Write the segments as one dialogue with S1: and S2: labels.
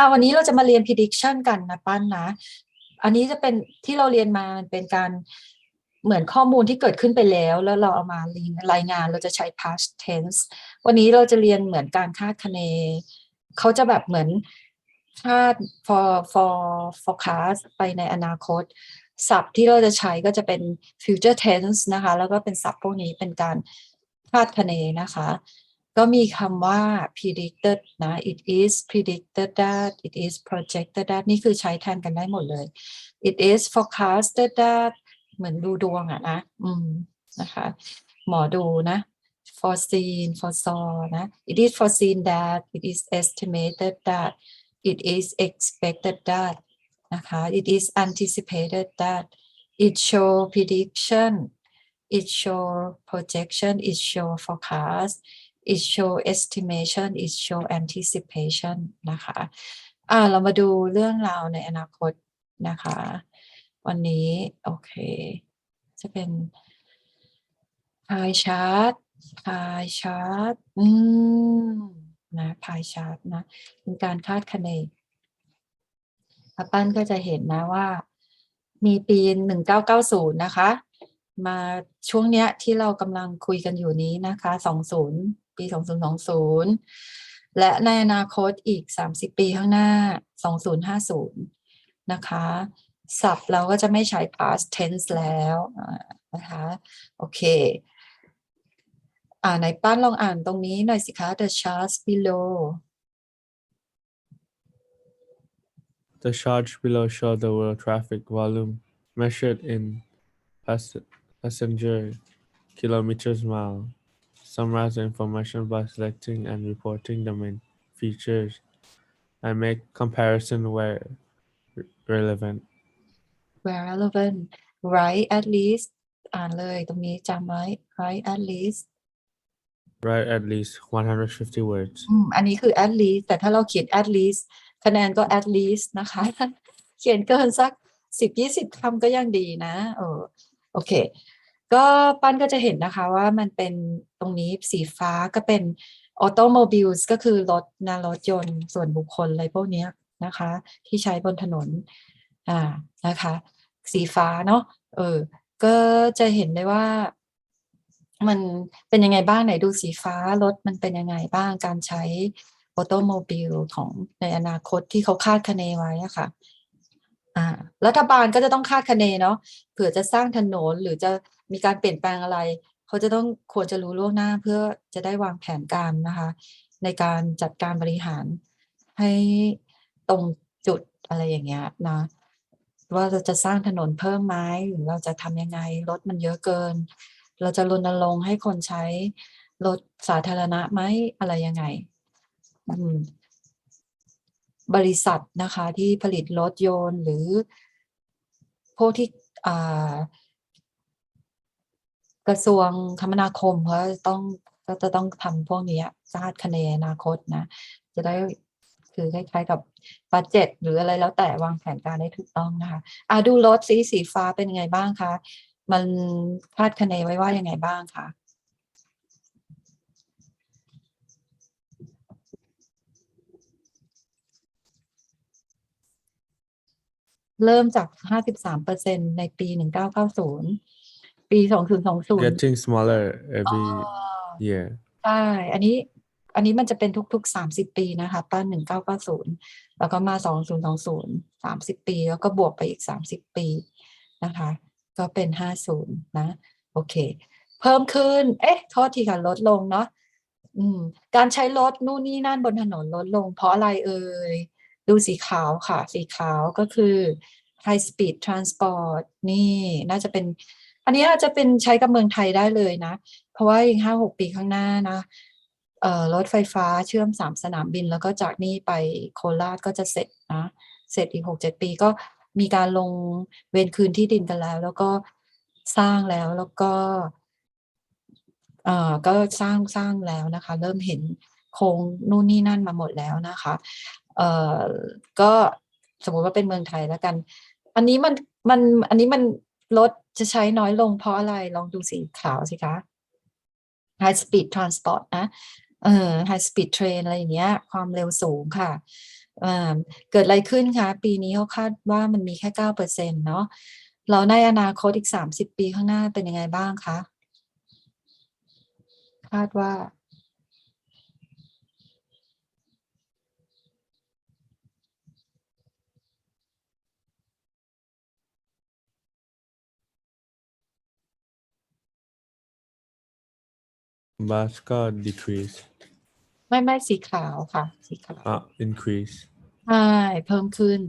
S1: อะวันนี้เราจะมาเรียน prediction กันนะปั้นนะ อันนี้จะเป็นที่เราเรียนมามันเป็นการเหมือนข้อมูลที่เกิดขึ้นไปแล้ว แล้วเราเอามารายงานเราจะใช้ past tense วันนี้เราจะเรียนเหมือนการคาดคะเน เขาจะแบบเหมือนคาด for for forecast ไปในอนาคตศัพท์ที่เราจะใช้ก็จะเป็น future tense นะคะ แล้วก็เป็นศัพท์พวกนี้เป็นการคาดคะเนนะคะ ก็มีคำว่า predicted นะ it is predicted that it is projected that นี่คือใช้แทนกันได้หมดเลย it is forecasted that เหมือนดูดวงอะนะ อืม นะคะ หมอดูนะ foreseen foresaw นะ it is foreseen that it is estimated that it is expected that นะคะ it is anticipated that it show prediction it show projection it show forecast it show estimation it show anticipation นะคะอ่าเรามาดูเรื่องราวในอนาคตนะคะ วันนี้ โอเค จะเป็น pie chart pie chart อืมนะ pie chart นะเป็นการคาดคะเนป้าปั้นก็จะเห็นนะว่า มีปี1990นะคะ มาช่วงเนี้ยที่เรากำลังคุยกันอยู่นี้นะคะ20 ปี 2020 และในอนาคตอีก 30 ปีข้างหน้า 2050 นะคะศัพท์เราก็จะไม่ใช้ past tense แล้วนะคะโอเคอ่าในป้านลองอ่านตรงนี้หน่อยสิคะ the charts below
S2: The charts below show the world traffic volume measured in pass- passenger kilometers mile. Summarize the information by selecting and reporting the main features and make comparison where re- relevant.
S1: where relevant write at least อ่านเลยตรงนี้จำไว้ write at least
S2: Write at least 150 words.
S1: อืมอันนี้คือ at least แต่ถ้าเราเขียน at least คะแนนก็ at least นะคะ เขียนเกินสักสิบยี่สิบคำก็ยังดีนะเออโอเค ก็ปั้นก็จะเห็นนะคะว่ามันเป็นตรงนี้สีฟ้าก็เป็น automobiles ก็คือรถนะรถยนต์ส่วนบุคคลอะไรพวกนี้นะคะ ที่ใช้บนถนนอ่านะคะ สีฟ้าเนาะเออก็จะเห็นได้ว่ามันเป็นยังไงบ้างไหนดูสีฟ้ารถมันเป็นยังไงบ้างการใช้ออโตโมบิลของในอนาคตที่เขาคาดคะเนไว้อะค่ะอ่า รัฐบาลก็จะต้องคาดคะเนเนาะเผื่อจะสร้างถนนหรือจะมีการเปลี่ยนแปลงอะไร เขาจะต้องควรจะรู้ล่วงหน้าเพื่อจะได้วางแผนการนะคะ ในการจัดการบริหารให้ตรงจุดอะไรอย่างเงี้ยนะว่าเราจะสร้างถนนเพิ่มไหมหรือเราจะทำยังไงรถมันเยอะเกิน เราจะรณรงค์ให้คนใช้รถสาธารณะไหมอะไรยังไง อืม บริษัทนะคะที่ผลิตรถยนต์หรือพวกที่กระทรวงคมนาคมเขาต้องก็จะต้องทำพวกนี้คาดคะเนอนาคตนะ จะได้คือคล้ายๆกับบัตเจ็ตหรืออะไรแล้วแต่วางแผนการได้ถูกต้องนะคะอะดูรถสีสีฟ้าเป็นยังไงบ้างคะ มันคาดคะเนไว้ว่ายังไงบ้างคะ เริ่มจาก 53%ในปี 1990 ปี 2020
S2: Getting smaller every year.
S1: ใช่อันนี้อันนี้มันจะเป็นทุกๆ 30 ปีนะคะตั้ง1990 แล้วก็มา 2020 30 ปี แล้วก็บวกไปอีก 30 ปีนะคะ ก็เป็น 50 นะ โอเค เพิ่มขึ้น เอ๊ะ โทษทีค่ะ ลดลงเนาะอืมการใช้รถนู่นนี่นั่นบนถนนลดลง เพราะอะไรเอ่ย ดูสีขาวค่ะ สีขาวก็คือ high speed transport นี่น่าจะเป็น อันนี้อาจจะเป็นใช้กับเมืองไทยได้เลยนะ เพราะว่าอีกห้าหกปีข้างหน้านะรถไฟฟ้าเชื่อมสามสนามบิน แล้วก็จากนี่ไปโคราชก็จะเสร็จนะเสร็จอีกหกเจ็ดปีก็มีการลงเวรคืนที่ดินกันแล้ว แล้วก็สร้างแล้วแล้วก็เอ่อก็สร้างสร้างแล้วนะคะ เริ่มเห็นโครงนู่นนี่นั่นมาหมดแล้วนะคะ เอ่อก็สมมุติว่าเป็นเมืองไทยแล้วกัน อันนี้มันมันอันนี้มันรถจะใช้น้อยลงเพราะอะไรลองดูสีขาวสิคะ high speed transport นะเออ high speed train อะไรอย่างเงี้ย ความเร็วสูงค่ะเกิดอะไรขึ้นคะ ปีนี้เขาคาดว่ามันมีแค่เก้าเปอร์เซ็นเนาะแล้วในอนาคตอีกสามสิบปีข้างหน้าเป็นยังไงบ้างคะ คาดว่า
S2: bus ก็ decrease
S1: ไม่ไม่สีขาวค่ะ สีขาว
S2: อะ increase
S1: ใช่เพิ่มขึ้น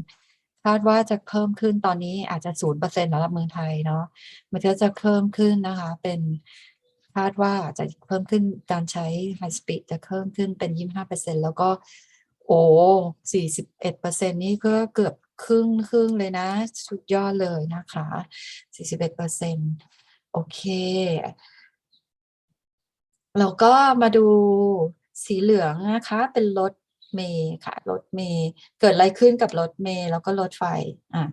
S1: คาดว่าจะเพิ่มขึ้นตอนนี้อาจจะศูนย์เปอร์เซ็นต์สำหรับเมืองไทยเนาะมันก็จะเพิ่มขึ้นนะคะ เป็นคาดว่าจะเพิ่มขึ้นการใช้ High Speed จะเพิ่มขึ้นเป็นยี่ห้าเปอร์เซ็นแล้วก็ โอ้สี่สิบเอ็ดเปอร์เซ็นนี่ก็เกือบครึ่งครึ่งเลยนะ สุดยอดเลยนะคะสี่สิบเอ็ดเปอร์เซ็นโอเค แล้วก็มาดูสีเหลืองนะคะ เป็นรถเมย์ค่ะรถเมย์เกิดอะไรขึ้นกับรถเมย์แล้วก็รถไฟอะ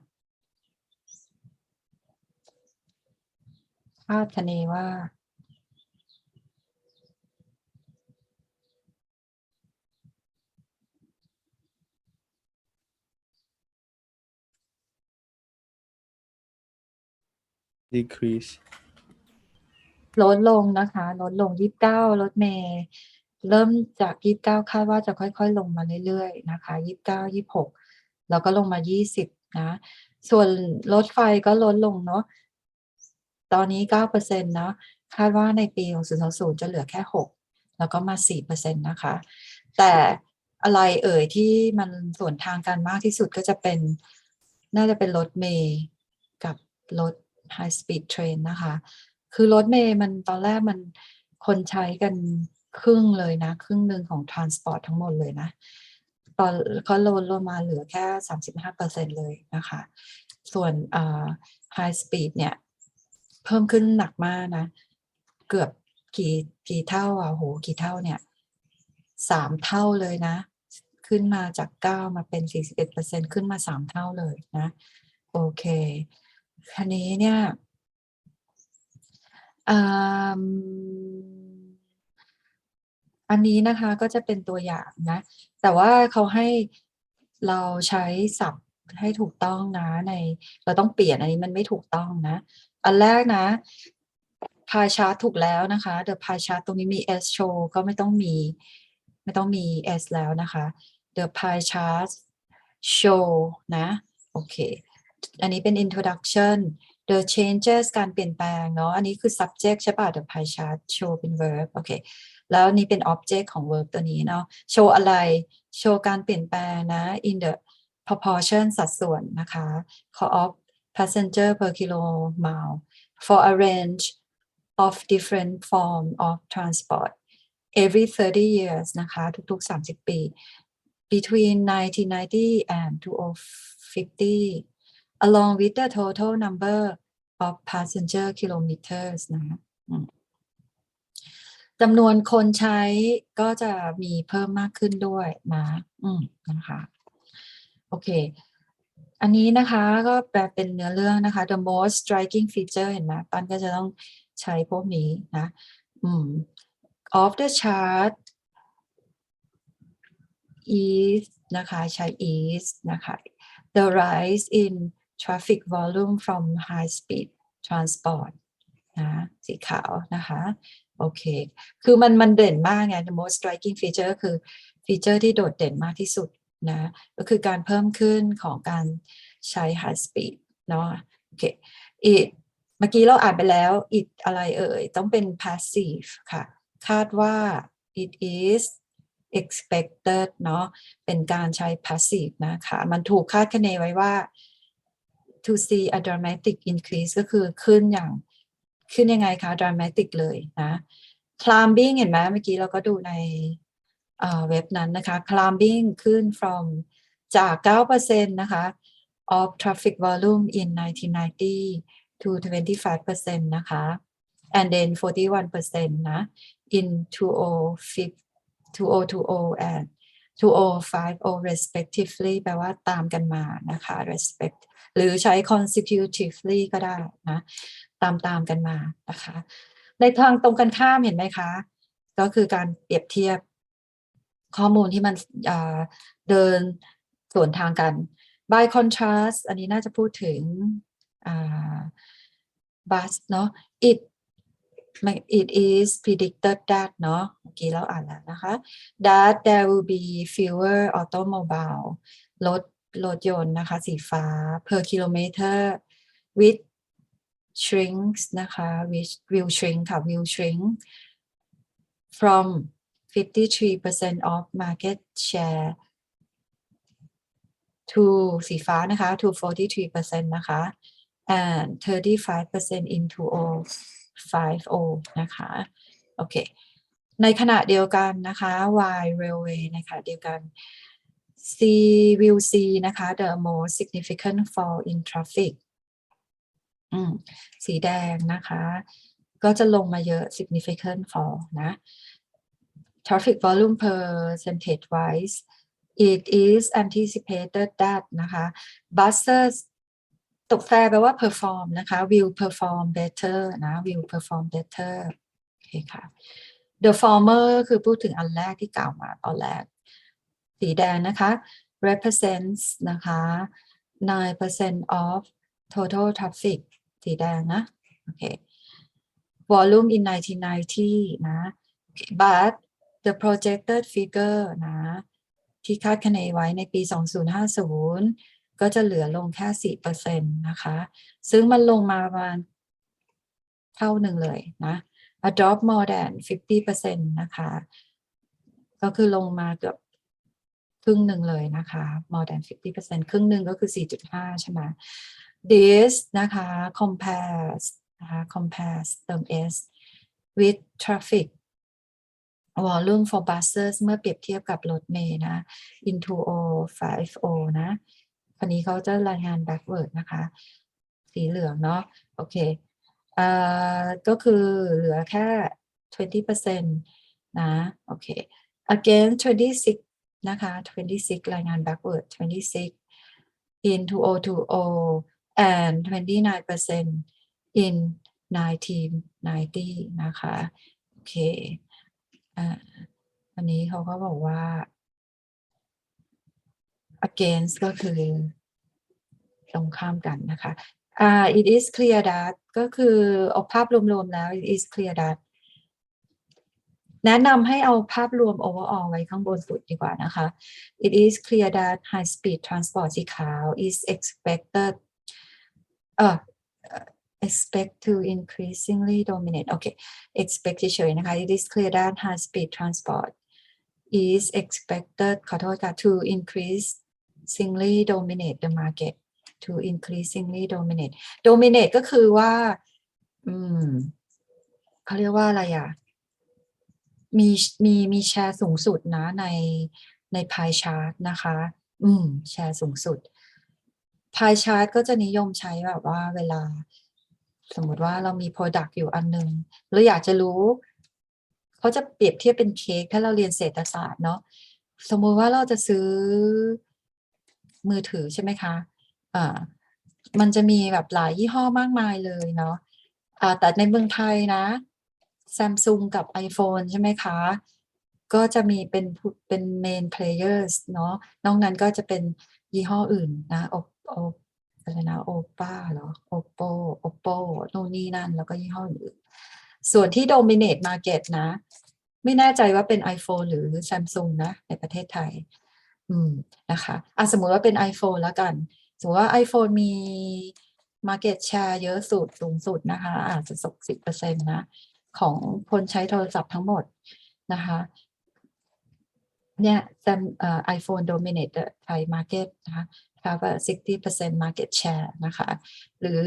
S1: คาดคะเนว่า
S2: decrease
S1: ลดลงนะคะลดลงยี่สิบเก้ารถเมย์เริ่มจากยี่สิบเก้าคาดว่าจะค่อย ๆ ลงมาเรื่อยๆนะคะยี่สิบเก้ายี่สิบหกแล้วก็ลงมายี่สิบนะ ส่วนรถไฟก็ลดลงเนาะตอนนี้เก้าเปอร์เซ็นต์นะคาดว่าในปีของศูนย์ศูนย์จะเหลือแค่หกแล้วก็มาสี่เปอร์เซ็นต์นะคะ แต่อะไรเอ่ยที่มันส่วนทางกันมากที่สุดก็จะเป็น น่าจะเป็นรถเมย์กับรถ High Speed Train นะคะ คือรถเมย์มันตอนแรกมันคนใช้กันครึ่งเลยนะ ครึ่งหนึ่งของ transport ทั้งหมดเลยนะ ตอนก็ลดลงมาเหลือแค่สามสิบห้าเปอร์เซ็นเลยนะคะ ส่วนอ่า high speed เนี่ย เพิ่มขึ้นหนักมากนะ เกือบกี่กี่เท่าอะโหกี่เท่าเนี่ยสามเท่าเลยนะ ขึ้นมาจากเก้ามาเป็นสี่สิบเอ็ดเปอร์เซ็นขึ้นมาสามเท่าเลยนะ โอเคคันนี้เนี่ย อันนี้นะคะก็จะเป็นตัวอย่างนะ แต่ว่าเขาให้เราใช้ศัพท์ให้ถูกต้องนะใน เราต้องเปลี่ยนอันนี้มันไม่ถูกต้องนะ อันแรกนะพายชาร์ตถูกแล้วนะคะ the pie chart ตรงนี้มี s show ก็ไม่ต้องมี ไม่ต้องมี s แล้วนะคะ the pie chart show นะ โอเค อันนี้เป็น introduction the changes การเปลี่ยนแปลงเนาะอันนี้คือ subject ใช่ป่ะ the pie chart show เป็น verb โอเคแล้วนี่เป็น object ของ verb ตัวนี้เนาะ show อะไร show การเปลี่ยนแปลงนะ in the proportion สัดส่วนนะคะ of passenger per kilo mile for a range of different form of transport every 30 years นะคะ ทุกๆ 30 ปี between 1990 and 2050 along with the total number of passenger kilometers นะจำนวนคนใช้ก็จะมีเพิ่มมากขึ้นด้วยนะ อืมนะคะ โอเค อันนี้นะคะก็แปลเป็นเนื้อเรื่องนะคะ the most striking feature เห็นไหมปันก็จะต้องใช้พวกนี้นะ อืม of the chart is นะคะ ใช้ is นะคะ the rise in traffic volume from high speed transport นะสีขาวนะคะโอเค คือมันมันเด่นมากไง the most striking feature ก็คือฟีเจอร์ที่โดดเด่นมากที่สุดนะก็คือการเพิ่มขึ้นของการใช้ high speed เนาะโอเค it เมื่อกี้เราอ่านไปแล้ว it อะไรเอ่ย ต้องเป็น passive ค่ะ คาดว่า it is expected เนาะเป็นการใช้ passive นะคะ มันถูกคาดคะเนไว้ว่า to see a dramatic increase ก็คือขึ้นอย่างขึ้นยังไงคะ dramatic เลยนะ climbing เห็นไหมเมื่อกี้เราก็ดูในเว็บนั้นนะคะ climbing ขึ้น from จาก 9%นะคะ of traffic volume in 1990 to 25%นะคะ and then 41%นะ in 205 2020 and 2050 respectively แปลว่าตามกันมานะคะ respect หรือใช้ consecutively ก็ได้นะตามตามกันมานะคะ ในทางตรงกันข้ามเห็นไหมคะ ก็คือการเปรียบเทียบข้อมูลที่มันเดินส่วนทางกัน by contrast อันนี้น่าจะพูดถึง bus เนาะ it it is predicted that เนาะเมื่อกี้เราอ่านแล้วนะคะ that there will be fewer automobile รถ รถยนต์นะคะ สีฟ้า per kilometer with shrinks นะคะ which will shrink ค่ะ will shrink from 53% of market share to สีฟ้านะคะ to 43%นะคะ and 35% into O 50นะคะ โอเค ในขณะเดียวกันนะคะ Y railway ในขณะเดียวกัน C will see นะคะ the most significant fall in traffic อืมสีแดงนะคะ ก็จะลงมาเยอะ significant fall นะ traffic volume percentage wise it is anticipated that นะคะ buses ตกแปลแปลว่า perform นะคะ will perform better นะ will perform better โอเคค่ะ the former คือพูดถึงอันแรกที่กล่าวมาตอนแรก สีแดงนะคะ represents นะคะ 9% of total traffic สีแดงนะโอเค volume in 1990นะ but the projected figure นะ ที่คาดคะเนไว้ในปี 2050 ก็จะเหลือลงแค่ 4%นะคะ ซึ่งมันลงมาประมาณเท่าหนึ่งเลยนะ a drop more than 50%นะคะ ก็คือลงมาเกือบ ครึ่งหนึ่งเลยนะคะ more than 50%ครึ่งหนึ่งก็คือ 4.5 ใช่ไหม this นะคะ compares นะคะ compares เติม s with traffic volume for buses เมื่อเปรียบเทียบกับรถเมล์นะ into O 5 O นะคันนี้เขาจะรายงาน backward นะคะ สีเหลืองเนาะโอเคเอ่อก็คือเหลือแค่ 20%นะ โอเค against 26 นะคะ 26 รายงาน backward 26 into O to O and 29% in 1990 นะคะ โอเคอันนี้เขาก็บอกว่า against ก็คือตรงข้ามกันนะคะอ่า it is clear that ก็คือเอาภาพรวมๆแล้ว it is clear that แนะนำให้เอาภาพรวม overall ไว้ข้างบนสุดดีกว่านะคะ it is clear that high speed transport สีขาว is expected เอ่อ expect to increasingly dominate โอเค expect เฉยๆนะคะ it is clear that high speed transport is expected ขอโทษค่ะ to increasingly dominate the market to increasingly dominate dominate ก็คือว่า อืมเขาเรียกว่าอะไรอะ มีมีมีแชร์สูงสุดนะในในพายชาร์ตนะคะ อืม แชร์สูงสุดพายชาร์ตก็จะนิยมใช้แบบว่าเวลา สมมติว่าเรามี Product อยู่อันหนึงเราอยากจะรู้ เขาจะเปรียบเทียบเป็นเค้กถ้าเราเรียนเศรษฐศาสตร์เนาะสมมติว่าเราจะซื้อมือถือใช่ไหมคะอ่ามันจะมีแบบหลายยี่ห้อมากมายเลยเนาะอ่าแต่ในเมืองไทยนะ Samsung กับ iPhone ใช่ไหมคะ ก็จะมีเป็นเป็น main players เนาะนอกนั้นก็จะเป็นยี่ห้ออื่นนะโอโออะไรนะโอป้าเหรอ Oppo Oppo นู่นนี่นั่น แล้วก็ยี่ห้ออื่น ส่วนที่ dominate market นะ ไม่แน่ใจว่าเป็น iPhone หรือ Samsung นะ ในประเทศไทย อืมนะคะอะสมมติว่าเป็น iPhone แล้วกัน สมมติว่า iPhone มี market share เยอะสุดสูงสุดนะคะ อาจจะสักสิบเปอร์เซ็นต์นะ ของคนใช้โทรศัพท์ทั้งหมดนะคะเนี่ยแซมเอ่อ iPhone dominate the Thai market นะคะค่ะว่า60% market share นะคะ หรือ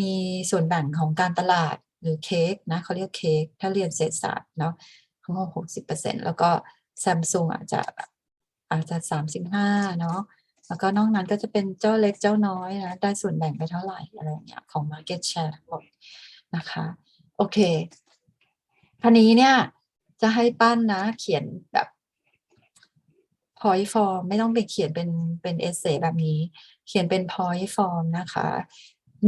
S1: มีส่วนแบ่งของการตลาดหรือเค้กนะเขาเรียกเค้กถ้าเรียนเศรษฐศาสตร์เนาะเขาบอก60%แล้วก็ Samsung อาจจะอาจจะ35เนาะแล้วก็นอกนั้นก็จะเป็นเจ้าเล็กเจ้าน้อยนะได้ส่วนแบ่งไปเท่าไหร่อะไรอย่างเงี้ยของ market share ทั้งหมดนะคะ โอเค ทีนี้เนี่ย จะให้ปั้นนะ เขียนแบบ point form ไม่ต้องไปเขียนเป็นเป็นเอเซแบบนี้ เขียนเป็น point form นะคะ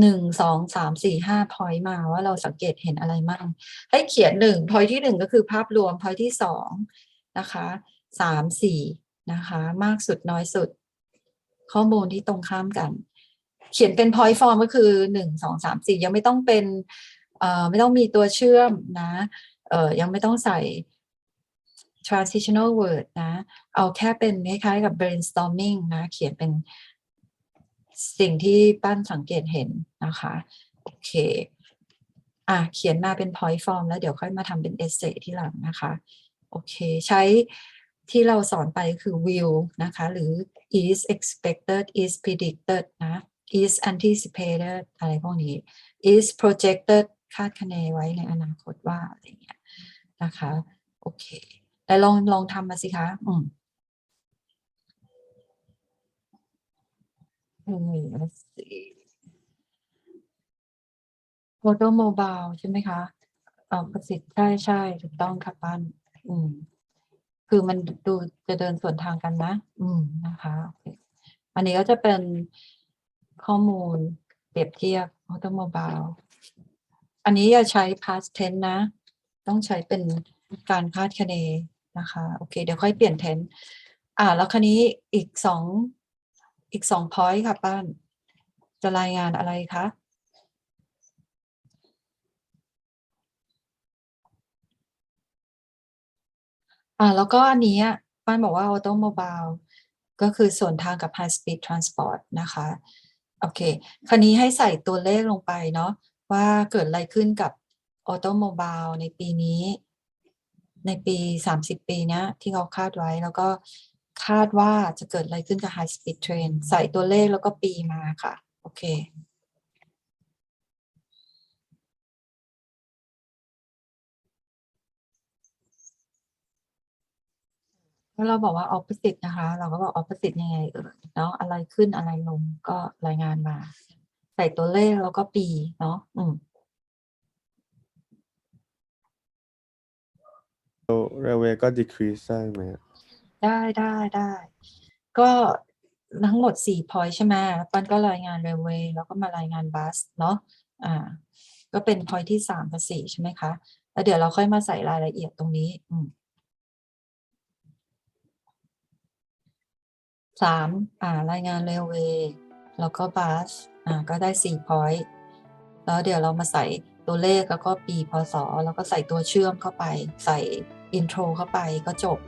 S1: หนึ่งสองสามสี่ห้า point มาว่าเราสังเกตเห็นอะไรมั่ง ให้เขียนหนึ่ง point ที่หนึ่งก็คือภาพรวม point ที่สองนะคะสามสี่นะคะ มากสุดน้อยสุด ข้อมูลที่ตรงข้ามกัน เขียนเป็น point form ก็คือหนึ่งสองสามสี่ยังไม่ต้องเป็นเอ่อไม่ต้องมีตัวเชื่อมนะ เอ่อยังไม่ต้องใส่ transitional word นะ เอาแค่เป็นคล้ายๆกับ brainstorming นะ เขียนเป็นสิ่งที่ปั้นสังเกตเห็นนะคะ โอเค อะ เขียนมาเป็น point form แล้วเดี๋ยวค่อยมาทำเป็น essay ที่หลังนะคะ โอเค ใช้ที่เราสอนไปคือ will นะคะ หรือ is expected is predicted นะ is anticipated อะไรพวกนี้ is projected คาดคะเนไว้ในอนาคตว่าอะไรเงี้ย นะคะ โอเคแต่ลองลองทำมาสิคะอืมอืม let's see automobile ใช่ไหมคะเออประสิทธิ์ใช่ใช่ถูกต้องค่ะปั้นอืม คือมันดูจะเดินสวนทางกันนะ อืมนะคะโอเคอันนี้ก็จะเป็นข้อมูลเปรียบเทียบ automobile อันนี้อย่าใช้ past tense นะ ต้องใช้เป็นการคาดคะเนนะคะ โอเค เดี๋ยวค่อยเปลี่ยน tense อ่า แล้วคันนี้อีกสองอีกสอง point ค่ะป้าน จะรายงานอะไรคะอ่าแล้วก็อันนี้ป้านบอกว่า automobile ก็คือส่วนทางกับ high speed transport นะคะ โอเค คราวนี้ให้ใส่ตัวเลขลงไปเนาะว่าเกิดอะไรขึ้นกับ automobile ในปีนี้ ในปี 30 ปีเนี้ยที่เขาคาดไว้แล้วก็คาดว่าจะเกิดอะไรขึ้นกับ high speed train ใส่ตัวเลขแล้วก็ปีมาค่ะ โอเคแล้วเราบอกว่า opposite นะคะ เราก็บอก opposite ยังไงเออเนาะอะไรขึ้นอะไรลงก็รายงานมา ใส่ตัวเลขแล้วก็ปีเนาะอืม
S2: railway ก็ decrease ได้ไหม
S1: ได้ได้ได้ ก็ทั้งหมดสี่ point ใช่ไหมปันก็รายงาน railway แล้วก็มารายงานบัสเนาะอ่าก็เป็น point ที่สามกับสี่ใช่ไหมคะ แล้วเดี๋ยวเราค่อยมาใส่รายละเอียดตรงนี้อืมสามอ่ารายงาน railway แล้วก็บัสอ่าก็ได้สี่ point แล้วเดี๋ยวเรามาใส่ตัวเลขแล้วก็ปีพศแล้วก็ใส่ตัวเชื่อมเข้าไปใส่ อินโทรเข้าไปก็จบ